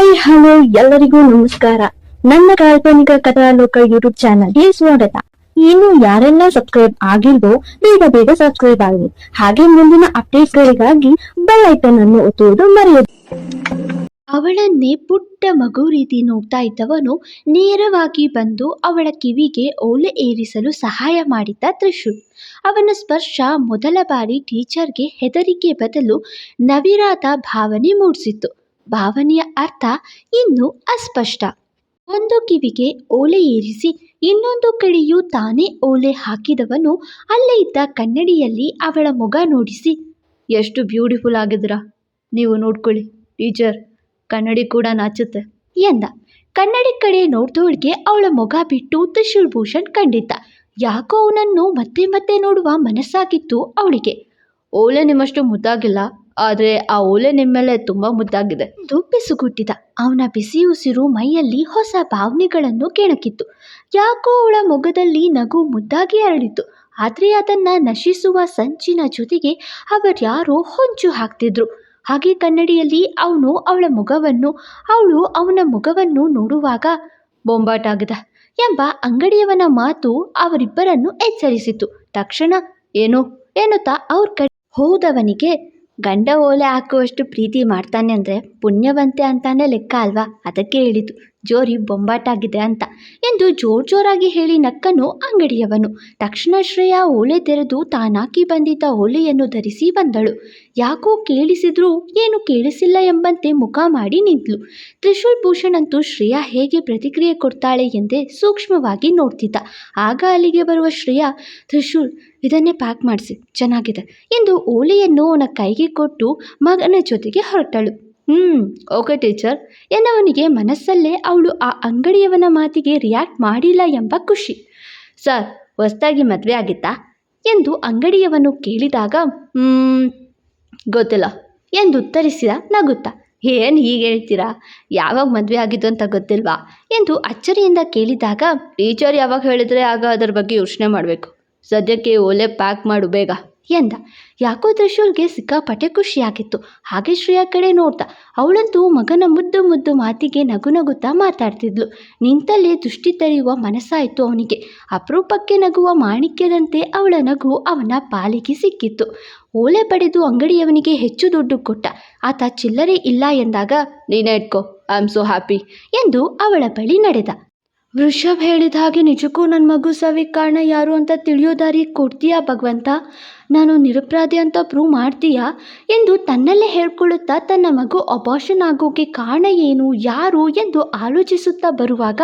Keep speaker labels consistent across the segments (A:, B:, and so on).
A: Hi hello ಎಲ್ಲರಿಗೂ ನಮಸ್ಕಾರ. ನನ್ನ ಕಾಲ್ಪನಿಕ ಕಥಾಲೋಕ ಯೂಟ್ಯೂಬ್ ಚಾನಲ್ಗೆ ಸ್ವಾಗತ. ಇನ್ನು ಯಾರೆಲ್ಲ ಸಬ್ಸ್ಕ್ರೈಬ್ ಆಗಿಲ್ವೋ, ಬೇಗ ಬೇಗ ಸಬ್ಸ್ಕ್ರೈಬ್ ಆಗಿ ಹಾಗೆ ಮುಂದಿನ ಅಪ್ಡೇಟ್ ಗಳಿಗಾಗಿ ಬೆಲ್ ಐಕನ್ ಅನ್ನು ಒತ್ತುವುದು ಮರೆಯದು.
B: ಅವಳನ್ನೇ ಪುಟ್ಟ ಮಗು ರೀತಿ ನೋಡ್ತಾ ಇದ್ದವನು ನೇರವಾಗಿ ಬಂದು ಅವಳ ಕಿವಿಗೆ ಓಲೆ ಏರಿಸಲು ಸಹಾಯ ಮಾಡಿದ್ದ ತ್ರಿಶೂಲ್. ಅವನ ಸ್ಪರ್ಶ ಮೊದಲ ಬಾರಿ ಟೀಚರ್ಗೆ ಹೆದರಿಕೆ ಬದಲು ನವಿರಾದ ಭಾವನೆ ಮೂಡಿಸಿತ್ತು. ಭಾವನೆಯ ಅರ್ಥ ಇನ್ನೂ ಅಸ್ಪಷ್ಟ. ಒಂದು ಕಿವಿಗೆ ಓಲೆ ಏರಿಸಿ ಇನ್ನೊಂದು ಕಡೆಯೂ ತಾನೇ ಓಲೆ ಹಾಕಿದವನು ಅಲ್ಲೇ ಇದ್ದ ಕನ್ನಡಿಯಲ್ಲಿ ಅವಳ ಮೊಗ ನೋಡಿಸಿ, ಎಷ್ಟು ಬ್ಯೂಟಿಫುಲ್ ಆಗಿದ್ರಾ ನೀವು ನೋಡ್ಕೊಳ್ಳಿ, ಟೀಚರ್, ಕನ್ನಡಿ ಕೂಡ ನಾಚುತ್ತೆ. ಎಂದ. ಕನ್ನಡಿ ಕಡೆ ನೋಡ್ದವಳಿಗೆ ಅವಳ ಮೊಗ ಬಿಟ್ಟು ತ್ರಿಶೂಲ್ ಭೂಷಣ್ ಕಂಡಿದ್ದ. ಯಾಕೋ ಅವನನ್ನು ಮತ್ತೆ ಮತ್ತೆ ನೋಡುವ ಮನಸ್ಸಾಗಿತ್ತು ಅವಳಿಗೆ. ಓಲೆ ನಿಮ್ಮಷ್ಟು ಮುದ್ದಾಗಿಲ್ಲ. ಆದರೆ ಆ ಓಲೆ ನಿಮ್ಮೆಲೆ ಮೇಲೆ ತುಂಬ ಮುದ್ದಾಗಿದೆ. ಎಂದು ಪಿಸುಗುಟ್ಟಿದ ಅವನ ಬಿಸಿ ಮೈಯಲ್ಲಿ ಹೊಸ ಭಾವನೆಗಳನ್ನು ಕೆಣಕಿತ್ತು ಯಾಕೋ ಅವಳ ಮೊಗದಲ್ಲಿ ನಗು ಮುದ್ದಾಗಿ ಅರಳಿತು ಆದರೆ ಅದನ್ನ ನಶಿಸುವ ಸಂಚಿನ ಜೊತೆಗೆ ಅವರ್ಯಾರೋ ಹೊಂಚು ಹಾಕ್ತಿದ್ರು. ಹಾಗೆ ಕನ್ನಡಿಯಲ್ಲಿ ಅವನು ಅವಳ ಮುಖವನ್ನು, ಅವಳು ಅವನ ಮುಖವನ್ನು ನೋಡುವಾಗ ಬೊಂಬಾಟಾಗದ ಎಂಬ ಅಂಗಡಿಯವನ ಮಾತು ಅವರಿಬ್ಬರನ್ನು ಎಚ್ಚರಿಸಿತು ತಕ್ಷಣ, ಏನೋ, ಎನ್ನುತ್ತಾ, ಅವ್ರ ಕಡೆ ಹೋದವನಿಗೆ ಗಂಡ ಓಲೆ ಹಾಕುವಷ್ಟು ಪ್ರೀತಿ ಮಾಡ್ತಾನೆ ಅಂದರೆ ಪುಣ್ಯವಂತೆ ಅಂತಾನೆ ಲೆಕ್ಕ ಅಲ್ವಾ? ಅದಕ್ಕೆ ಹೇಳಿತು ಜೋರಿ ಬೊಂಬಾಟಾಗಿದೆ ಅಂತ ಎಂದು ಜೋರ್ ಜೋರಾಗಿ ಹೇಳಿ ನಕ್ಕನು ಅಂಗಡಿಯವನು. ತಕ್ಷಣ ಶ್ರೇಯ ಓಲೆ ತೆರೆದು ತಾನಾಕಿ ಬಂದಿದ್ದ ಓಲೆಯನ್ನು ಧರಿಸಿ ಬಂದಳು. ಯಾಕೋ ಕೇಳಿಸಿದ್ರೂ ಏನು ಕೇಳಿಸಿಲ್ಲ ಎಂಬಂತೆ ಮುಖ ಮಾಡಿ ನಿಂತಳು ತ್ರಿಶೂಲ್ ಭೂಷಣ್ ಅಂತೂ ಶ್ರೇಯಾ ಹೇಗೆ ಪ್ರತಿಕ್ರಿಯೆ ಕೊಡ್ತಾಳೆ ಎಂದೇ ಸೂಕ್ಷ್ಮವಾಗಿ ನೋಡ್ತಿದ್ದ. ಆಗ ಅಲ್ಲಿಗೆ ಬರುವ ಶ್ರೇಯಾ, ತ್ರಿಶೂಲ್, ಇದನ್ನೇ ಪ್ಯಾಕ್ ಮಾಡಿಸಿ. ಚೆನ್ನಾಗಿದೆ ಎಂದು ಓಲೆಯನ್ನು ಅವನ ಕೈಗೆ ಕೊಟ್ಟು ಮಗನ ಜೊತೆಗೆ ಹೊರಟಳು. ಹ್ಞೂ ಓಕೆ ಟೀಚರ್. ಎನ್ನವನಿಗೆ ಮನಸ್ಸಲ್ಲೇ ಅವಳು ಆ ಅಂಗಡಿಯವನ ಮಾತಿಗೆ ರಿಯಾಕ್ಟ್ ಮಾಡಿಲ್ಲ ಎಂಬ ಖುಷಿ. ಸರ್, ಹೊಸ್ದಾಗಿ ಮದುವೆ ಆಗಿತ್ತಾ? ಎಂದು ಅಂಗಡಿಯವನು ಕೇಳಿದಾಗ ಹ್ಞೂ ಗೊತ್ತಿಲ್ಲ, ಎಂದು ಉತ್ತರಿಸಿದ ನಗುತ್ತಾ. ಏನು ಹೀಗೆ ಹೇಳ್ತೀರಾ? ಯಾವಾಗ ಮದುವೆ ಆಗಿದ್ದು ಅಂತ ಗೊತ್ತಿಲ್ವಾ? ಎಂದು ಅಚ್ಚರಿಯಿಂದ ಕೇಳಿದಾಗ, ಟೀಚರ್ ಯಾವಾಗ ಹೇಳಿದರೆ ಆಗ ಅದರ ಬಗ್ಗೆ ಯೋಚನೆ ಮಾಡಬೇಕು. ಸದ್ಯಕ್ಕೆ ಓಲೆ ಪ್ಯಾಕ್ ಮಾಡು ಬೇಗ. ಎಂದ. ಯಾಕೋ ತ್ರಿಶೂಲ್ಗೆ ಸಿಕ್ಕಾಪಟ್ಟೆ ಖುಷಿಯಾಗಿತ್ತು. ಹಾಗೆ ಶ್ರೇಯಾ ಕಡೆ ನೋಡ್ದ ಅವಳಂತೂ ಮಗನ ಮುದ್ದು ಮುದ್ದು ಮಾತಿಗೆ ನಗು ನಗುತ್ತಾ ಮಾತಾಡ್ತಿದ್ಲು. ನಿಂತಲ್ಲೇ ದುಷ್ಟಿ ತರೆಯುವ ಮನಸ್ಸಾಯಿತು ಅವನಿಗೆ. ಅಪರೂಪಕ್ಕೆ ನಗುವ ಮಾಣಿಕ್ಯದಂತೆ ಅವಳ ನಗು ಅವನ ಪಾಲಿಗೆ ಸಿಕ್ಕಿತ್ತು. ಓಲೆ ಪಡೆದು ಅಂಗಡಿಯವನಿಗೆ ಹೆಚ್ಚು ದುಡ್ಡು ಕೊಟ್ಟ. ಆತ ಚಿಲ್ಲರೆ ಇಲ್ಲ ಎಂದಾಗ, ನೀನೇ ಇಟ್ಕೋ ಐ ಆಮ್ ಸೋ ಹ್ಯಾಪಿ ಎಂದು ಅವಳ ಬಳಿ ನಡೆದ. ವೃಷಭ್ ಹೇಳಿದ ಹಾಗೆ ನಿಜಕ್ಕೂ ನನ್ನ ಮಗು ಸಾವಿಗೆ ಕಾರಣ ಯಾರು ಅಂತ ತಿಳಿಯೋ ದಾರಿ ಕೊಡ್ತೀಯಾ ಭಗವಂತ? ನಾನು ನಿರಪರಾಧಿ ಅಂತ ಪ್ರೂವ್ ಮಾಡ್ತೀಯಾ? ಎಂದು ತನ್ನಲ್ಲೇ ಹೇಳ್ಕೊಳ್ಳುತ್ತಾ ತನ್ನ ಮಗು ಅಬಾಷನ್ ಆಗೋಕೆ ಕಾರಣ ಏನು, ಯಾರು ಎಂದು ಆಲೋಚಿಸುತ್ತಾ ಬರುವಾಗ,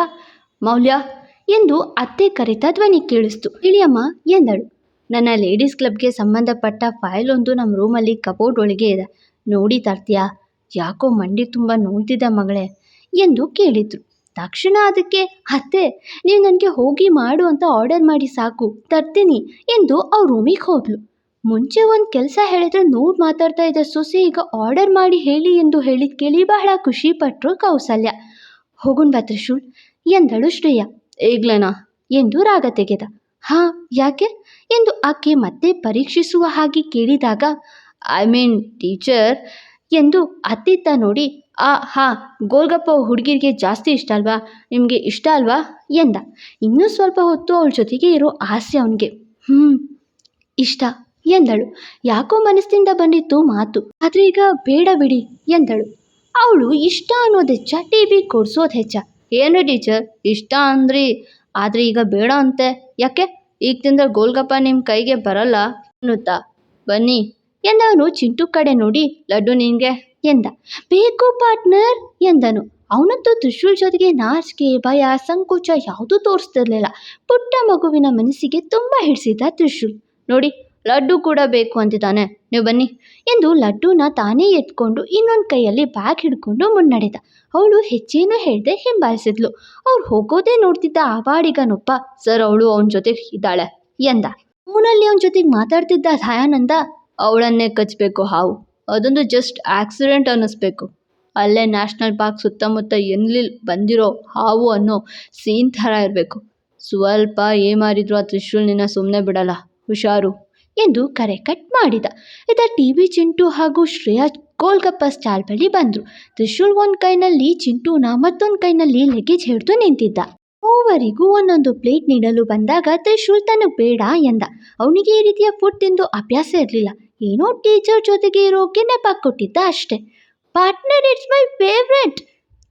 B: ಮೌಲ್ಯ ಎಂದು ಅತ್ತೆ ಕರೆತ ಧ್ವನಿ ಕೇಳಿಸ್ತು. ಇಳಿಯಮ್ಮ, ಎಂದಳು. ನನ್ನ ಲೇಡೀಸ್ ಕ್ಲಬ್ಗೆ ಸಂಬಂಧಪಟ್ಟ ಫೈಲ್ ಒಂದು ನಮ್ಮ ರೂಮಲ್ಲಿ ಕಬೋರ್ಡ್ ಒಳಗೆ ಇದೆ. ನೋಡಿ ತರ್ತೀಯಾ, ಯಾಕೋ ಮಂಡಿ ತುಂಬ ನೋಡ್ತಿದ್ದ ಮಗಳೇ ಎಂದು ಕೇಳಿದ್ರು. ತಕ್ಷಣ ಅದಕ್ಕೆ, ಅತ್ತೆ ನೀವು ನನಗೆ ಹೋಗಿ ಮಾಡು ಅಂತ ಆರ್ಡರ್ ಮಾಡಿ ಸಾಕು, ತರ್ತೀನಿ, ಎಂದು ಅವ್ರ ರೂಮಿಗೆ ಹೋದ್ಲು. ಮುಂಚೆ ಒಂದು ಕೆಲಸ ಹೇಳಿದ್ರೆ ನೋಡಿ ಮಾತಾಡ್ತಾ ಇದ್ದ ಸೊಸೆ ಈಗ ಆರ್ಡರ್ ಮಾಡಿ ಹೇಳಿ ಎಂದು ಹೇಳಿದ ಕೇಳಿ ಬಹಳ ಖುಷಿ ಪಟ್ಟರು ಕೌಸಲ್ಯ. ಹೋಗುಣ್ ಬತ್ರಿ ತ್ರಿಶೂಲ್ ಎಂದಳು ಶ್ರೇಯ. ಈಗ್ಲೇನಾ? ಎಂದು ರಾಗ ತೆಗೆದ. ಹಾ, ಯಾಕೆ? ಎಂದು ಆಕೆ ಮತ್ತೆ ಪರೀಕ್ಷಿಸುವ ಹಾಗೆ ಕೇಳಿದಾಗ, ಐ ಮೀನ್ ಟೀಚರ್, ಎಂದು ಅತ್ತಿತ್ತ ನೋಡಿ ಹಾ, ಗೋಲ್ಗಪ್ಪ ಹುಡುಗಿರಿಗೆ ಜಾಸ್ತಿ ಇಷ್ಟ ಅಲ್ವಾ? ನಿಮಗೆ ಇಷ್ಟ ಅಲ್ವಾ? ಎಂದ. ಇನ್ನೂ ಸ್ವಲ್ಪ ಹೊತ್ತು ಅವಳ ಜೊತೆಗೆ ಇರೋ ಆಸೆ ಅವನಿಗೆ. ಹ್ಞೂ ಇಷ್ಟ, ಎಂದಳು. ಯಾಕೋ ಮನಸ್ಸಿಂದ ಬಂದಿತ್ತು ಮಾತು. ಆದರೆ ಈಗ ಬೇಡ ಬಿಡಿ, ಎಂದಳು. ಅವಳು ಇಷ್ಟ ಅನ್ನೋದು ಹೆಚ್ಚ ಟಿ ವಿ ಕೊಡ್ಸೋದು ಹೆಚ್ಚ. ಏನು ಟೀಚರ್, ಇಷ್ಟ ಅಂದ್ರಿ. ಆದರೆ ಈಗ ಬೇಡ ಅಂತೆ. ಯಾಕೆ? ಈಗ ತಿಂದ ಗೋಲ್ಗಪ್ಪ ನಿಮ್ಮ ಕೈಗೆ ಬರಲ್ಲ ಅನ್ನುತ್ತಾ? ಬನ್ನಿ ಎಂದವನು ಚಿಂಟು ಕಡೆ ನೋಡಿ ಲಡ್ಡು ನಿನಗೆ. ಎಂದ. ಬೇಕು ಪಾರ್ಟ್ನರ್ ಎಂದನು. ಅವನಂತೂ ತ್ರಿಶೂಲ್ ಜೊತೆಗೆ ನಾಚಿಕೆ, ಭಯ, ಸಂಕೋಚ ಯಾವುದೂ ತೋರಿಸ್ತಿರ್ಲಿಲ್ಲ. ಪುಟ್ಟ ಮಗುವಿನ ಮನಸ್ಸಿಗೆ ತುಂಬ ಹಿಡಿಸಿದ ತ್ರಿಶೂಲ್. ನೋಡಿ, ಲಡ್ಡು ಕೂಡ ಬೇಕು ಅಂತಿದ್ದಾನೆ. ನೀವು ಬನ್ನಿ, ಎಂದು ಲಡ್ಡೂನ ತಾನೇ ಎತ್ಕೊಂಡು ಇನ್ನೊಂದು ಕೈಯಲ್ಲಿ ಬ್ಯಾಗ್ ಹಿಡ್ಕೊಂಡು ಮುನ್ನಡೆದ. ಅವಳು ಹೆಚ್ಚೇನೂ ಹೇಳದೆ ಹಿಂಬಾಲಿಸಿದ್ಲು. ಅವ್ರು ಹೋಗೋದೇ ನೋಡ್ತಿದ್ದ ಆವಾಡಿಗನೊಬ್ಬ, ಸರ್, ಅವಳು ಅವನ ಜೊತೆ ಇದ್ದಾಳೆ, ಎಂದ. ಮೂನಲ್ಲಿ ಅವನ ಜೊತೆಗೆ ಮಾತಾಡ್ತಿದ್ದ ದಯಾನಂದ, ಅವಳನ್ನೇ ಕಚ್ಚಬೇಕು ಹಾವು. ಅದೊಂದು ಜಸ್ಟ್ ಆಕ್ಸಿಡೆಂಟ್ ಅನ್ನಿಸ್ಬೇಕು. ಅಲ್ಲೇ ನ್ಯಾಷನಲ್ ಪಾರ್ಕ್ ಸುತ್ತಮುತ್ತ ಎಲ್ಲಿ ಬಂದಿರೋ ಹಾವು ಅನ್ನೋ ಸೀನ್ ಥರ ಇರಬೇಕು. ಸ್ವಲ್ಪ ಏಮಾರಿದ್ರು ಆ ತ್ರಿಶೂಲ್ ನಿನ್ನ ಸುಮ್ಮನೆ ಬಿಡಲ್ಲ. ಹುಷಾರು ಎಂದು ಕರೆ ಕಟ್ ಮಾಡಿದ. ಇದ ಟಿ ವಿ ಚಿಂಟು ಹಾಗೂ ಶ್ರೇಯಾ ಗೋಲ್ಗಪ್ಪ ಸ್ಟಾಲ್ ಬಳಿ ಬಂದರು. ತ್ರಿಶೂಲ್ ಒಂದು ಕೈನಲ್ಲಿ, ಚಿಂಟುನ ಮತ್ತೊಂದು ಕೈನಲ್ಲಿ ಲಗೇಜ್ ಹಿಡಿದು ನಿಂತಿದ್ದ. ಮೂವರಿಗೂ ಒಂದೊಂದು ಪ್ಲೇಟ್ ನೀಡಲು ಬಂದಾಗ ತ್ರಿಶೂಲ್ ತನಗೆ ಬೇಡ ಎಂದ. ಅವನಿಗೆ ಈ ರೀತಿಯ ಫುಡ್ ತಿಂದು ಅಭ್ಯಾಸ ಇರಲಿಲ್ಲ. ಏನೋ ಟೀಚರ್ ಜೊತೆಗೆ ಇರೋಕೆ ನೆಪ ಕೊಟ್ಟಿದ್ದ ಅಷ್ಟೇ. Partner it's my favourite.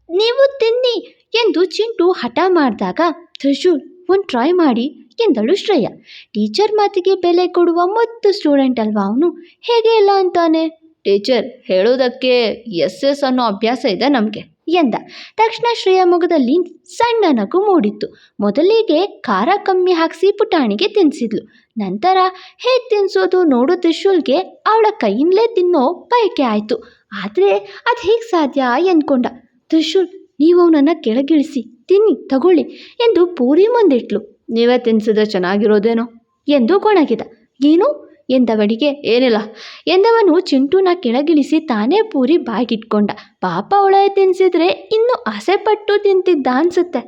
B: ನೀವು ತಿನ್ನಿ ಎಂದು ಚಿಂಟು ಹಠ ಮಾಡಿದಾಗ, ತ್ರಿಶೂಲ್, ಒಂದು ಟ್ರೈ ಮಾಡಿ ಎಂದಳು ಶ್ರೇಯ. ಟೀಚರ್ ಮಾತಿಗೆ ಬೆಲೆ ಕೊಡುವ ಮತ್ತು ಸ್ಟೂಡೆಂಟ್ ಅಲ್ವಾ ಅವನು? ಹೇಗೆ ಇಲ್ಲ ಅಂತಾನೆ? ಟೀಚರ್, ಹೇಳೋದಕ್ಕೆ ಎಸ್ ಎಸ್ ಅನ್ನೋ ಅಭ್ಯಾಸ ಇದೆ ನಮಗೆ. ಎಂದ. ತಕ್ಷಣ ಶ್ರೇಯ ಮೊಗದಲ್ಲಿ ಸಣ್ಣ ನಗು ಮೂಡಿತ್ತು. ಮೊದಲಿಗೆ ಖಾರ ಕಮ್ಮಿ ಹಾಕಿಸಿ ಪುಟಾಣಿಗೆ ತಿನ್ನಿಸಿದ್ಲು ನಂತರ ಹೇಗೆ ತಿನ್ನಿಸೋದು ನೋಡೋ ತ್ರಿಶೂಲ್ಗೆ, ಅವಳ ಕೈಯಿಂದಲೇ ತಿನ್ನೋ ಬಯಕೆ ಆಯಿತು. ಆದರೆ ಅದು ಹೇಗೆ ಸಾಧ್ಯ ಎಂದ್ಕೊಂಡ. ತ್ರಿಶೂಲ್, ನೀವು ಅವನನ್ನು ಕೆಳಗಿಳಿಸಿ, ತಿನ್ನಿ, ತಗೊಳ್ಳಿ ಎಂದು ಪೂರಿ ಮುಂದಿಟ್ಲು. ನೀವೇ ತಿನ್ಸಿದ್ರೆ ಚೆನ್ನಾಗಿರೋದೇನೋ ಎಂದು ಕೊಣಗಿದ ಏನು? ಎಂದವನಿಗೆ ಏನಿಲ್ಲ? ಎಂದವನು ಚಿಂಟುನ ಕೆಳಗಿಳಿಸಿ ತಾನೇ ಪೂರಿ ಬಾಗಿಟ್ಕೊಂಡ ಪಾಪ ಒಳಗೆ ತಿನ್ಸಿದ್ರೆ ಇನ್ನೂ ಆಸೆಪಟ್ಟು ತಿಂತಿದ್ದ ಅನ್ಸುತ್ತೆ.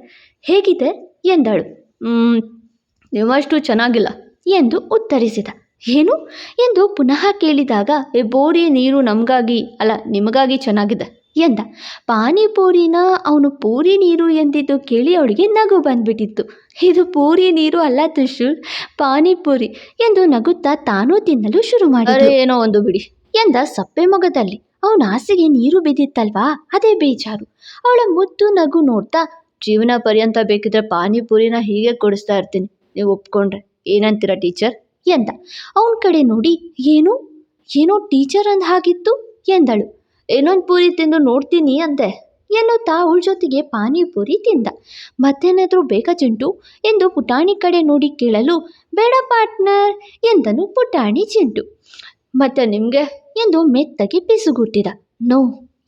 B: ಹೇಗಿದೆ? ಎಂದಳು. ಹ್ಮ್ ನೀವಷ್ಟು ಚೆನ್ನಾಗಿಲ್ಲ ಎಂದು ಉತ್ತರಿಸಿದ. ಏನು? ಎಂದು ಪುನಃ ಕೇಳಿದಾಗ "ಏ, ಬೋರಿ ನೀರು ನಮಗಾಗಿ ಅಲ್ಲ ನಿಮಗಾಗಿ ಚೆನ್ನಾಗಿದೆ. ಎಂದ. ಪಾನಿಪೂರಿನ ಅವನು ಪೂರಿ ನೀರು ಎಂದಿದ್ದು ಕೇಳಿ ಅವಳಿಗೆ ನಗು ಬಂದ್ಬಿಟ್ಟಿತ್ತು. ಇದು ಪೂರಿ ನೀರು ಅಲ್ಲ ತುಷು ಪಾನಿಪೂರಿ ಎಂದು ನಗುತ್ತಾ ತಾನೂ ತಿನ್ನಲು ಶುರು ಮಾಡಿದ ಏನೋ ಒಂದು ಬಿಡಿ. ಎಂದ ಸಪ್ಪೆ ಮೊಗದಲ್ಲಿ. ಅವನ ಆಸೆಗೆ ನೀರು ಬಿದ್ದಿತ್ತಲ್ವಾ? ಅದೇ ಬೇಜಾರು. ಅವಳ ಮುದ್ದು ನಗು ನೋಡ್ತಾ ಜೀವನ ಪರ್ಯಂತ ಬೇಕಿದ್ರೆ ಪಾನಿಪೂರಿನ ಹೀಗೆ ಕೊಡಿಸ್ತಾ ಇರ್ತೀನಿ. ನೀವು ಒಪ್ಕೊಂಡ್ರೆ. ಏನಂತೀರ ಟೀಚರ್? ಎಂದ. ಅವನ ಕಡೆ ನೋಡಿ ಏನು ಏನೋ ಟೀಚರ್ ಅಂದ ಹಾಗಿತ್ತು ಎಂದಳು. ಏನೊಂದು ಪೂರಿ ತಿಂದು ನೋಡ್ತೀನಿ ಅಂದೆ. ಎನ್ನುತ್ತಾ ಅವಳ ಜೊತೆಗೆ ಪಾನಿಪುರಿ ತಿಂದ. ಮತ್ತೇನಾದರೂ ಬೇಕಾ ಚಿಂಟು ಎಂದು ಪುಟಾಣಿ ಕಡೆ ನೋಡಿ ಕೇಳಲು, ಬೇಡ ಪಾರ್ಟ್ನರ್ ಎಂದನು ಪುಟಾಣಿ ಚಿಂಟು. ಮತ್ತೆ ನಿಮಗೆ? ಎಂದು ಮೆತ್ತಗೆ ಪಿಸುಗುಟ್ಟಿದ ನೋ,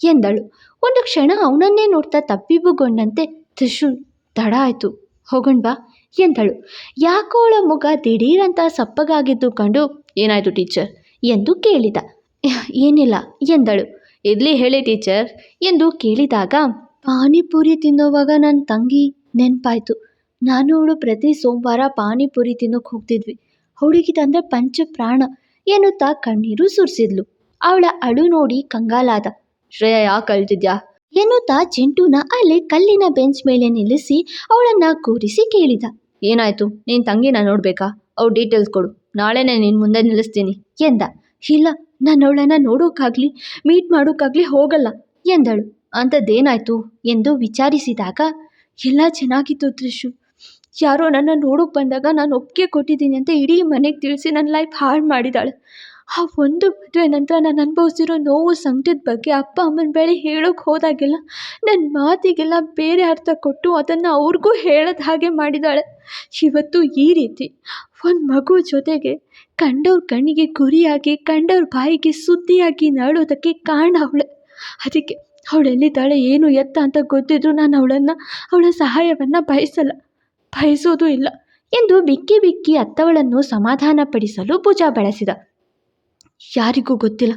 B: ಎಂದಳು. ಒಂದು ಕ್ಷಣ ಅವನನ್ನೇ ನೋಡ್ತಾ ತಪ್ಪಿಬುಗೊಂಡಂತೆ ತ್ರಿಶೂಲ್ ತಡ ಆಯಿತು ಹೋಗೋಣ್ಬಾ ಎಂದಳು. ಯಾಕೋ ಅವಳ ಮುಖ ದಿಢೀರಂತ ಸಪ್ಪಗಾಗಿದ್ದು ಕಂಡು ಏನಾಯಿತು ಟೀಚರ್? ಎಂದು ಕೇಳಿದ. ಏನಿಲ್ಲ, ಎಂದಳು. ಇರ್ಲಿ ಹೇಳಿ ಟೀಚರ್ ಎಂದು ಕೇಳಿದಾಗ, ಪಾನಿಪುರಿ ತಿನ್ನೋವಾಗ ನನ್ನ ತಂಗಿ ನೆನಪಾಯ್ತು. ನಾನು ಅವಳು ಪ್ರತಿ ಸೋಮವಾರ ಪಾನಿಪುರಿ ತಿನ್ನೋಕೆ ಹೋಗ್ತಿದ್ವಿ. ಹುಡುಗಿದಂದ್ರೆ ಪಂಚ ಪ್ರಾಣ ಎನ್ನುತ್ತಾ ಕಣ್ಣೀರು ಸುರಿಸಿದ್ಲು. ಅವಳ ಅಳು ನೋಡಿ ಕಂಗಾಲಾದ, ಶ್ರೇಯ, ಯಾಕೆ ಅಳ್ತಿದ್ಯಾ? ಎನ್ನುತ್ತಾ ಚಿಂಟುನ ಅಲ್ಲಿ ಕಲ್ಲಿನ ಬೆಂಚ್ ಮೇಲೆ ನಿಲ್ಲಿಸಿ ಅವಳನ್ನ ಕೂರಿಸಿ ಕೇಳಿದ. ಏನಾಯ್ತು? ನೀನ್ ತಂಗಿನ ನೋಡ್ಬೇಕಾ? ಅವ್ರ ಡೀಟೇಲ್ಸ್ ಕೊಡು. ನಾಳೆನೇ ನಿನ್ ಮುಂದೆ ನಿಲ್ಲಿಸ್ತೀನಿ ಎಂದ. ಇಲ್ಲ, ನಾನು ಅವಳನ್ನು ನೋಡೋಕ್ಕಾಗ್ಲಿ ಮೀಟ್ ಮಾಡೋಕ್ಕಾಗ್ಲಿ ಹೋಗಲ್ಲ ಎಂದಳು. ಅಂಥದ್ದೇನಾಯ್ತು ಎಂದು ವಿಚಾರಿಸಿದಾಗ ಎಲ್ಲ ಚೆನ್ನಾಗಿತ್ತು ತ್ರಿಶು. ಯಾರೋ ನನ್ನ ನೋಡೋಕ್ಕೆ ಬಂದಾಗ ನಾನು ಒಪ್ಪಿಗೆ ಕೊಟ್ಟಿದ್ದೀನಿ ಅಂತ ಇಡೀ ಮನೆಗೆ ತಿಳಿಸಿ ನನ್ನ ಲೈಫ್ ಹಾಳು ಮಾಡಿದಾಳೆ. ಆ ಒಂದು ಮದುವೆ ನಂತರ ನಾನು ಅನುಭವಿಸಿರೋ ನೋವು ಸಂಕಟದ ಬಗ್ಗೆ ಅಪ್ಪ ಅಮ್ಮನ ಬಳಿ ಹೇಳೋಕೆ ಹೋದಾಗೆಲ್ಲ ನನ್ನ ಮಾತಿಗೆಲ್ಲ ಬೇರೆ ಅರ್ಥ ಕೊಟ್ಟು ಅದನ್ನು ಅವ್ರಿಗೂ ಹೇಳದ ಹಾಗೆ ಮಾಡಿದ್ದಾಳೆ ಇವತ್ತು ಈ ರೀತಿ ಒಂದು ಮಗು ಜೊತೆಗೆ ಕಂಡವ್ರ ಕಣ್ಣಿಗೆ ಗುರಿಯಾಗಿ, ಕಂಡವ್ರ ಬಾಯಿಗೆ ಸುದ್ದಿಯಾಗಿ ನಾಡೋದಕ್ಕೆ ಕಾರಣ ಅವಳೆ. ಅದಕ್ಕೆ ಅವಳೆಲ್ಲಿದ್ದಾಳೆ ಏನು ಎತ್ತ ಅಂತ ಗೊತ್ತಿದ್ರು ನಾನು ಅವಳನ್ನು, ಅವಳ ಸಹಾಯವನ್ನು ಬಯಸಲ್ಲ. ಬಯಸೋದು ಇಲ್ಲ. ಎಂದು ಬಿಕ್ಕಿ ಬಿಕ್ಕಿ ಅತ್ತವಳನ್ನು ಸಮಾಧಾನಪಡಿಸಲು ಭುಜ ಬಳಸಿದ. ಯಾರಿಗೂ ಗೊತ್ತಿಲ್ಲ.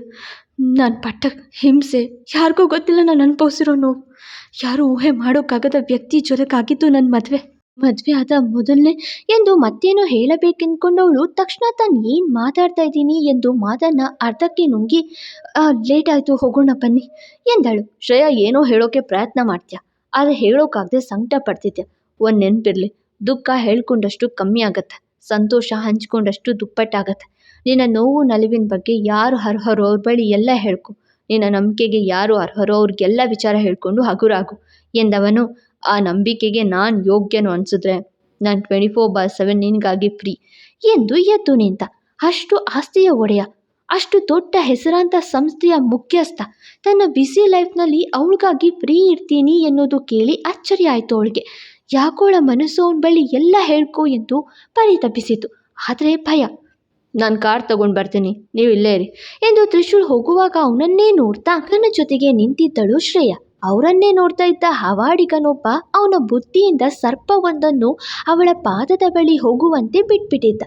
B: ನಾನು ಪಟ್ಟ ಹಿಂಸೆ. ಯಾರಿಗೂ ಗೊತ್ತಿಲ್ಲ ನಾನು ಅನುಭವಿಸಿರೋ ನೋವು. ಯಾರೂ ಊಹೆ ಮಾಡೋಕ್ಕಾಗದ ವ್ಯಕ್ತಿ ಜೊತೆಗಾಗಿದ್ದು ನನ್ನ ಮದುವೆ. ಮದುವೆ ಆದ ಮೊದಲನೇ ಎಂದು ಮತ್ತೇನೋ ಹೇಳಬೇಕೆಂದ್ಕೊಂಡವಳು ತಕ್ಷಣ ತಾನು ಏನು ಮಾತಾಡ್ತಾ ಇದ್ದೀನಿ ಎಂದು ಮಾತನ್ನ ಅರ್ಧಕ್ಕೆ ನುಂಗಿ ಲೇಟ್ ಆಯಿತು, ಹೋಗೋಣ ಬನ್ನಿ, ಎಂದಳು. ಶ್ರೇಯಾ ಏನೋ ಹೇಳೋಕೆ ಪ್ರಯತ್ನ ಮಾಡ್ತೀಯ. ಆದರೆ ಹೇಳೋಕ್ಕಾಗದೆ ಸಂಕಟ ಪಡ್ತಿದ್ದೆ ಒಂದು ನೆನಪಿರಲಿ, ದುಃಖ ಹೇಳ್ಕೊಂಡಷ್ಟು ಕಮ್ಮಿ ಆಗತ್ತೆ. ಸಂತೋಷ ಹಂಚ್ಕೊಂಡಷ್ಟು ದುಪ್ಪಟ್ಟಾಗತ್ತೆ. ನಿನ್ನ ನೋವು ನಲಿವಿನ ಬಗ್ಗೆ ಯಾರು ಅರ್ಹರೋ ಅವ್ರ ಬಳಿ ಎಲ್ಲ ಹೇಳ್ಕೊ. ನಿನ್ನ ನಂಬಿಕೆಗೆ ಯಾರು ಅರ್ಹರೋ ಅವ್ರಿಗೆಲ್ಲ ವಿಚಾರ ಹೇಳ್ಕೊಂಡು ಹಗುರಾಗು. ಎಂದವನು, ಆ ನಂಬಿಕೆಗೆ ನಾನು ಯೋಗ್ಯನು ಅನಿಸಿದ್ರೆ ನಾನು ಟ್ವೆಂಟಿ ಫೋರ್ ಬಾರ್ ಸೆವೆನ್ ನಿನಗಾಗಿ ಫ್ರೀ ಎಂದು ಎದ್ದು ನಿಂತ. ಅಷ್ಟು ಆಸ್ತಿಯ ಒಡೆಯ, ಅಷ್ಟು ದೊಡ್ಡ ಹೆಸರಾಂತ ಸಂಸ್ಥೆಯ ಮುಖ್ಯಸ್ಥ, ತನ್ನ ಬ್ಯುಸಿ ಲೈಫ್ನಲ್ಲಿ ಅವಳಿಗಾಗಿ ಫ್ರೀ ಇರ್ತೀನಿ ಎನ್ನುವುದು ಕೇಳಿ ಅಚ್ಚರಿ ಆಯಿತು ಅವಳಿಗೆ. ಯಾಕೋಳ ಮನಸ್ಸು ಅವನ ಬಳಿ ಎಲ್ಲ ಹೇಳ್ಕೊ ಎಂದು ಪರಿತಪಿಸಿತು. ಆದರೆ ಭಯ ನಾನು ಕಾರ್ ತಗೊಂಡು ಬರ್ತೀನಿ. ನೀವು ಇಲ್ಲೇ ಇರಿ. ಎಂದು ತ್ರಿಶೂಲ್ ಹೋಗುವಾಗ ಅವನನ್ನೇ ನೋಡ್ತಾ ಅಕ್ಕನ ಜೊತೆಗೆ ನಿಂತಿದ್ದಳು ಶ್ರೇಯ. ಅವರನ್ನೇ ನೋಡ್ತಾ ಇದ್ದ ಹವಾಡಿಗನೊಬ್ಬ ಅವನ ಬುದ್ಧಿಯಿಂದ ಸರ್ಪವೊಂದನ್ನು ಅವಳ ಪಾದದ ಬಳಿ ಹೋಗುವಂತೆ ಬಿಟ್ಬಿಟ್ಟಿದ್ದ.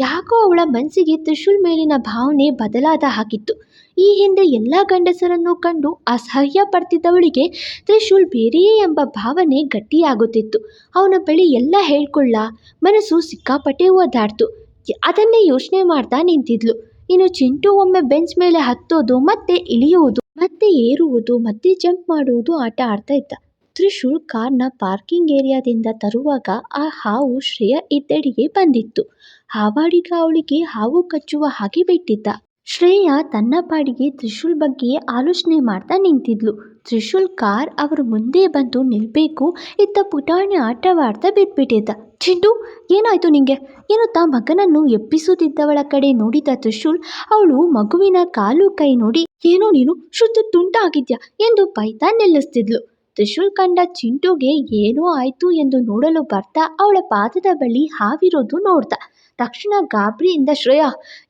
B: ಯಾಕೋ ಅವಳ ಮನಸ್ಸಿಗೆ ತ್ರಿಶೂಲ್ ಮೇಲಿನ ಭಾವನೆ ಬದಲಾದ ಹಾಕಿತ್ತು ಈ ಹಿಂದೆ ಎಲ್ಲ ಗಂಡಸರನ್ನು ಕಂಡು ಅಸಹ್ಯ ಪಡ್ತಿದ್ದವಳಿಗೆ ತ್ರಿಶೂಲ್ ಬೇರೆಯೇ ಎಂಬ ಭಾವನೆ ಗಟ್ಟಿಯಾಗುತ್ತಿತ್ತು. ಅವನ ಬಳಿ ಎಲ್ಲ ಹೇಳ್ಕೊಳ್ಳ ಮನಸ್ಸು ಸಿಕ್ಕಾಪಟ್ಟೆ ಓದಾಡ್ತು. ಅದನ್ನೇ ಯೋಚನೆ ಮಾಡ್ತಾ ನಿಂತಿದ್ಲು. ಇನ್ನು ಚಿಂಟು ಒಮ್ಮೆ ಬೆಂಚ್ ಮೇಲೆ ಹತ್ತೋದು, ಮತ್ತೆ ಇಳಿಯುವುದು, ಮತ್ತೆ ಏರುವುದು, ಮತ್ತೆ ಜಂಪ್ ಮಾಡುವುದು ಆಟ ಆಡ್ತಾ ಇದ್ದ. ತ್ರಿಶೂಲ್ ಕಾರ್ನ ಪಾರ್ಕಿಂಗ್ ಏರಿಯಾದಿಂದ ತರುವಾಗ ಆ ಹಾವು ಶ್ರೇಯ ಇದ್ದಡಿಗೆ ಬಂದಿತ್ತು. ಹಾವಾಡಿಗ ಅವಳಿಗೆ ಹಾವು ಕಚ್ಚುವ ಹಾಗೆ ಬಿಟ್ಟಿದ್ದ. ಶ್ರೇಯ ತನ್ನ ಪಾಡಿಗೆ ತ್ರಿಶೂಲ್ ಬಗ್ಗೆ ಆಲೋಚನೆ ಮಾಡ್ತಾ ನಿಂತಿದ್ಲು. ತ್ರಿಶೂಲ್ ಕಾರ್ ಅವ್ರ ಮುಂದೆ ಬಂದು ನಿಲ್ಬೇಕು ಇತ್ತ ಪುಟಾಣಿ ಆಟವಾಡ್ತಾ ಬಿಟ್ಬಿಟ್ಟಿದ್ದ ಚಿಂಟು, ಏನಾಯ್ತು ನಿಂಗೆ? ಏನು ತಾ ಮಗನನ್ನು ಎಪ್ಪಿಸುತ್ತಿದ್ದವಳ ಕಡೆ ನೋಡಿದ ತ್ರಿಶೂಲ್, ಅವಳು ಮಗುವಿನ ಕಾಲು ಕೈ ನೋಡಿ, ಏನೋ ನೀನು, ಶುದ್ಧ ತುಂಟ ಆಗಿದ್ಯಾ ಎಂದು ಬೈತಾ ನಿಲ್ಲಿಸ್ತಿದ್ಲು. ತ್ರಿಶೂಲ್ ಕಂಡ ಚಿಂಟುಗೆ ಏನೋ ಆಯ್ತು ಎಂದು ನೋಡಲು ಬರ್ತಾ ಅವಳ ಪಾದದ ಬಳಿ ಹಾವಿರೋದು ನೋಡ್ದ. ತಕ್ಷಣ ಗಾಬರಿಯಿಂದ ಶ್ರೇಯ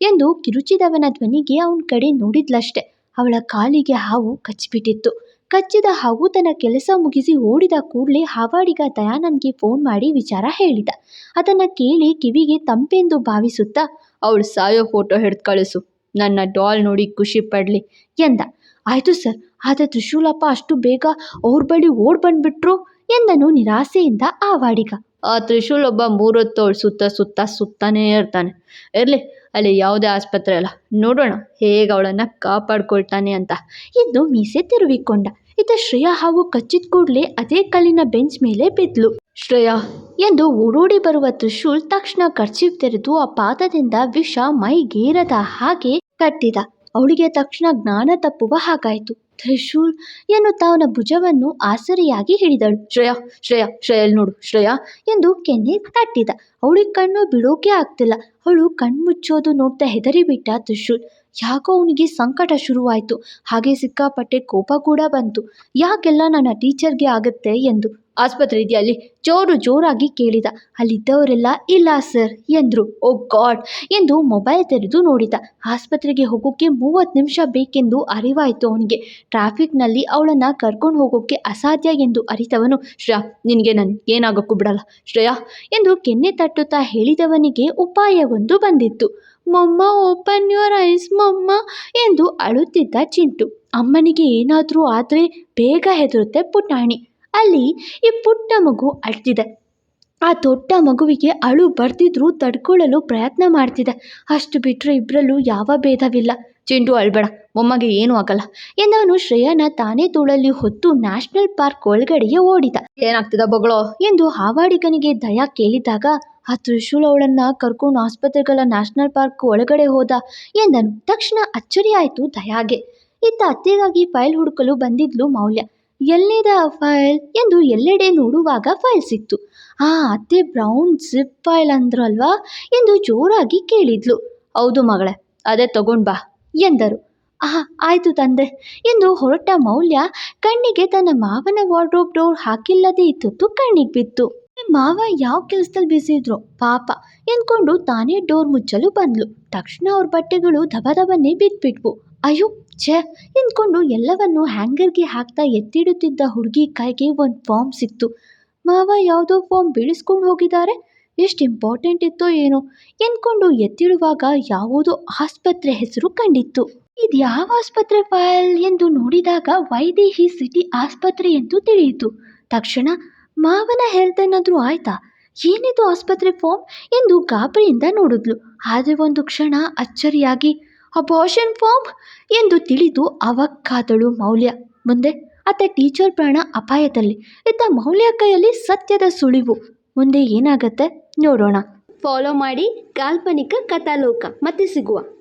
B: ಎಂದು ಕಿರುಚಿದವನ ಧ್ವನಿಗೆ ಅವನ ಕಡೆ ನೋಡಿದ್ಲಷ್ಟೆ. ಅವಳ ಕಾಲಿಗೆ ಹಾವು ಕಚ್ಚಿಬಿಟ್ಟಿತ್ತು. ಕಚ್ಚಿದ ಹಾವು ತನ್ನ ಕೆಲಸ ಮುಗಿಸಿ ಓಡಿದ ಕೂಡಲೇ ಹಾವಾಡಿಗ ದಯಾನಂದ್ಗೆ ಫೋನ್ ಮಾಡಿ ವಿಚಾರ ಹೇಳಿದ. ಅದನ್ನು ಕೇಳಿ ಕಿವಿಗೆ ತಂಪೆಂದು ಭಾವಿಸುತ್ತಾ, ಅವಳು ಸಾಯೋ ಫೋಟೋ ಹಿಡ್ದು ಕಳಿಸು. ನನ್ನ ಡಾಲ್ ನೋಡಿ ಖುಷಿ ಪಡಲಿ ಎಂದ. ಆಯಿತು ಸರ್, ಆದರೆ ತ್ರಿಶೂಲಪ್ಪ ಅಷ್ಟು ಬೇಗ ಅವ್ರ ಬಳಿ ಓಡ್ ಬಂದ್ಬಿಟ್ರು? ಎಂದನು ನಿರಾಸೆಯಿಂದ ಆ ವಾಡಿಗ ಆ ತ್ರಿಶೂಲ್ ಒಬ್ಬ ಮೂರೊತ್ತು ಸುತ್ತ ಸುತ್ತ ಸುತ್ತಾನೇ ಇರ್ತಾನೆ. ಇರಲಿ, ಅಲ್ಲಿ ಯಾವುದೇ ಆಸ್ಪತ್ರೆ ಅಲ್ಲ. ನೋಡೋಣ ಹೇಗೆ ಅವಳನ್ನು ಕಾಪಾಡ್ಕೊಳ್ತಾನೆ ಅಂತ. ಎಂದು ಮೀಸೆ ತಿರುವಿಕೊಂಡ. ಇತ ಶ್ರೇಯಾ ಹಾವು ಕಚ್ಚಿದ ಕೂಡಲೇ ಅದೇ ಕಲ್ಲಿನ ಬೆಂಚ್ ಮೇಲೆ ಬಿದ್ಲು. ಶ್ರೇಯಾ, ಎಂದು ಓಡೋಡಿ ಬರುವ ತ್ರಿಶೂಲ್ ತಕ್ಷಣ ಕರ್ಚೀಫ್ ತೆರೆದು ಆ ಪಾದದಿಂದ ವಿಷ ಮೈಗೇರದ ಹಾಗೆ ಕಟ್ಟಿದ. ಅವಳಿಗೆ ತಕ್ಷಣ ಜ್ಞಾನ ತಪ್ಪುವ ಹಾಗಾಯಿತು. ತ್ರಿಶೂಲ್ ಎನ್ನುತ್ತಾ ಅವನ ಭುಜವನ್ನು ಆಸರೆಯಾಗಿ ಹಿಡಿದಳು. ಶ್ರೇಯ ಶ್ರೇಯ ಶ್ರೇಯಲ್ ನೋಡು, ಶ್ರೇಯ ಎಂದು ಕೆನ್ನೆ ತಟ್ಟಿದ. ಅವಳಿಗೆ ಕಣ್ಣು ಬಿಡೋಕೆ ಆಗ್ತಿಲ್ಲ. ಅವಳು ಕಣ್ಮುಚ್ಚೋದು ನೋಡ್ತಾ ಹೆದರಿಬಿಟ್ಟ ತ್ರಿಶೂಲ್ ಯಾಕೋ ಅವನಿಗೆ ಸಂಕಟ ಶುರುವಾಯಿತು. ಹಾಗೆ ಸಿಕ್ಕಾಪಟ್ಟೆ ಕೋಪ ಕೂಡ ಬಂತು. ಯಾಕೆಲ್ಲ ನನ್ನ ಟೀಚರ್ಗೆ ಆಗುತ್ತೆ ಎಂದು ಆಸ್ಪತ್ರೆ ಇದೆಯಾ ಅಲ್ಲಿ ಜೋರು ಜೋರಾಗಿ ಕೇಳಿದ. ಅಲ್ಲಿದ್ದವರೆಲ್ಲ, ಇಲ್ಲ ಸರ್ ಎಂದ್ರು. ಓ ಗಾಡ್ ಎಂದು ಮೊಬೈಲ್ ತೆರೆದು ನೋಡಿದ. ಆಸ್ಪತ್ರೆಗೆ ಹೋಗೋಕೆ ಮೂವತ್ತು ನಿಮಿಷ ಬೇಕೆಂದು ಅರಿವಾಯಿತು ಅವನಿಗೆ. ಟ್ರಾಫಿಕ್ನಲ್ಲಿ ಅವಳನ್ನು ಕರ್ಕೊಂಡು ಹೋಗೋಕ್ಕೆ ಅಸಾಧ್ಯ ಎಂದು ಅರಿತವನು ಶ್ರೇಯಾ. ನಿನಗೆ ನನ್ ಏನಾಗೋಕ್ಕೂ ಬಿಡಲ್ಲ ಶ್ರೇಯಾ ಎಂದು ಕೆನ್ನೆ ತಟ್ಟುತ್ತಾ ಹೇಳಿದವನಿಗೆ ಉಪಾಯವೊಂದು ಬಂದಿತ್ತು. Momma open your eyes momma ಎಂದು ಅಳುತ್ತಿದ್ದ ಚಿಂಟು. ಅಮ್ಮನಿಗೆ ಏನಾದರೂ ಆದರೆ ಬೇಗ ಹೆದರುತ್ತೆ ಪುಟಾಣಿ ಅಲ್ಲಿ ಈ ಪುಟ್ಟ ಮಗು ಅಳ್ತಿದೆ. ಆ ದೊಡ್ಡ ಮಗುವಿಗೆ ಅಳು ಬರ್ತಿದ್ರೂ ತಡ್ಕೊಳ್ಳಲು ಪ್ರಯತ್ನ ಮಾಡ್ತಿದೆ. ಅಷ್ಟು ಬಿಟ್ಟರೆ ಇಬ್ಬರಲ್ಲೂ ಯಾವ ಭೇದವಿಲ್ಲ. ಚೆಂಡು ಅಳ್ಬೇಡ, ಮೊಮ್ಮಗೆ ಏನೂ ಆಗಲ್ಲ ಎಂದವನು ಶ್ರೇಯನ ತಾನೇ ತೋಳಲ್ಲಿ ಹೊತ್ತು ನ್ಯಾಷನಲ್ ಪಾರ್ಕ್ ಒಳಗಡೆಗೆ ಓಡಿದ. ಏನಾಗ್ತದ ಬಗಳೋ ಎಂದು ಹಾವಾಡಿಗನಿಗೆ ದಯ ಕೇಳಿದಾಗ, ಆ ತ್ರಿಶೂಲ್ ಅವಳನ್ನ ಕರ್ಕೊಂಡು ಆಸ್ಪತ್ರೆಗಳ ನ್ಯಾಷನಲ್ ಪಾರ್ಕ್ ಒಳಗಡೆ ಹೋದ ಎಂದನು. ತಕ್ಷಣ ಅಚ್ಚರಿಯಾಯಿತು ದಯಾಗೆ. ಇತ್ತ ಅತ್ತೆಗಾಗಿ ಫೈಲ್ ಹುಡುಕಲು ಬಂದಿದ್ಲು ಮೌಲ್ಯ. ಎಲ್ಲಿದ ಫೈಲ್? ಎಂದು ಎಲ್ಲೆಡೆ ನೋಡುವಾಗ ಫೈಲ್ ಸಿಕ್ತು. ಆ ಅತ್ತೆ ಬ್ರೌನ್ ಜಿಪ್ ಫೈಲ್ ಅಂದ್ರಲ್ವಾ ಎಂದು ಜೋರಾಗಿ ಕೇಳಿದ್ಲು. ಹೌದು ಮಗಳೇ, ಅದೇ ತಗೊಂಡ್ ಬಾ, ಎಂದರು. ಆಹಾ, ಆಯಿತು ತಂದೆ, ಎಂದು ಹೊರಟ ಮೌಲ್ಯ ಕಣ್ಣಿಗೆ ತನ್ನ ಮಾವನ ವಾರ್ಡ್ರೋಬ್ ಡೋರ್ ಹಾಕಿಲ್ಲದೆ ಇದ್ದದ್ದು ಕಣ್ಣಿಗೆ ಬಿತ್ತು. ಮಾವ ಯಾವ ಕೆಲಸದಲ್ಲಿ ಬ್ಯುಸಿ ಇದ್ರು ಪಾಪ ಎಂದ್ಕೊಂಡು ತಾನೇ ಡೋರ್ ಮುಚ್ಚಲು ಬಂದ್ಲು. ತಕ್ಷಣ ಅವ್ರ ಬಟ್ಟೆಗಳು ದಬ ದಬನ್ನೇ ಬಿದ್ಬಿಟ್ವು. ಅಯ್ಯೋ, ಛೇ, ಎಂದ್ಕೊಂಡು ಎಲ್ಲವನ್ನು ಹ್ಯಾಂಗರ್ಗೆ ಹಾಕ್ತಾ ಎತ್ತಿಡುತ್ತಿದ್ದ ಹುಡುಗಿ ಕೈಗೆ ಒಂದು ಫಾರ್ಮ್ ಸಿಕ್ತು. ಮಾವ ಯಾವುದೋ ಫಾರ್ಮ್ ಬಿಡಿಸ್ಕೊಂಡು ಹೋಗಿದ್ದಾರೆ. ಎಷ್ಟು ಇಂಪಾರ್ಟೆಂಟ್ ಇತ್ತೋ ಏನೋ. ಎಂದ್ಕೊಂಡು ಎತ್ತಿಡುವಾಗ ಯಾವುದೋ ಆಸ್ಪತ್ರೆ ಹೆಸರು ಕಂಡಿತ್ತು. ಇದು ಯಾವ ಆಸ್ಪತ್ರೆ ಫೈಲ್ ಎಂದು ನೋಡಿದಾಗ ವೈದೇಹಿ ಸಿಟಿ ಆಸ್ಪತ್ರೆ ಎಂದು ತಿಳಿಯಿತು. ತಕ್ಷಣ ಮಾವನ ಹೆಲ್ತ್ ಏನಾದರೂ ಆಯ್ತಾ? ಏನಿದು ಆಸ್ಪತ್ರೆ ಫಾರ್ಮ್ ಎಂದು ಗಾಬರಿಯಿಂದ ನೋಡಿದ್ಲು. ಆದರೆ ಒಂದು ಕ್ಷಣ ಅಚ್ಚರಿಯಾಗಿ ಅಬಾಷನ್ ಫಾರ್ಮ್ ಎಂದು ತಿಳಿದು ಅವಕ್ಕಾದಳು ಮೌಲ್ಯ. ಮುಂದೆ ಅತ್ತ ಟೀಚರ್ ಪ್ರಾಣ ಅಪಾಯದಲ್ಲಿ. ಇತ್ತ ಮೌಲ್ಯ ಕೈಯಲ್ಲಿ ಸತ್ಯದ ಸುಳಿವು. ಮುಂದೆ ಏನಾಗತ್ತೆ ನೋಡೋಣ. ಫಾಲೋ ಮಾಡಿ ಕಾಲ್ಪನಿಕ ಕಥಾಲೋಕ. ಮತ್ತೆ ಸಿಗುವ.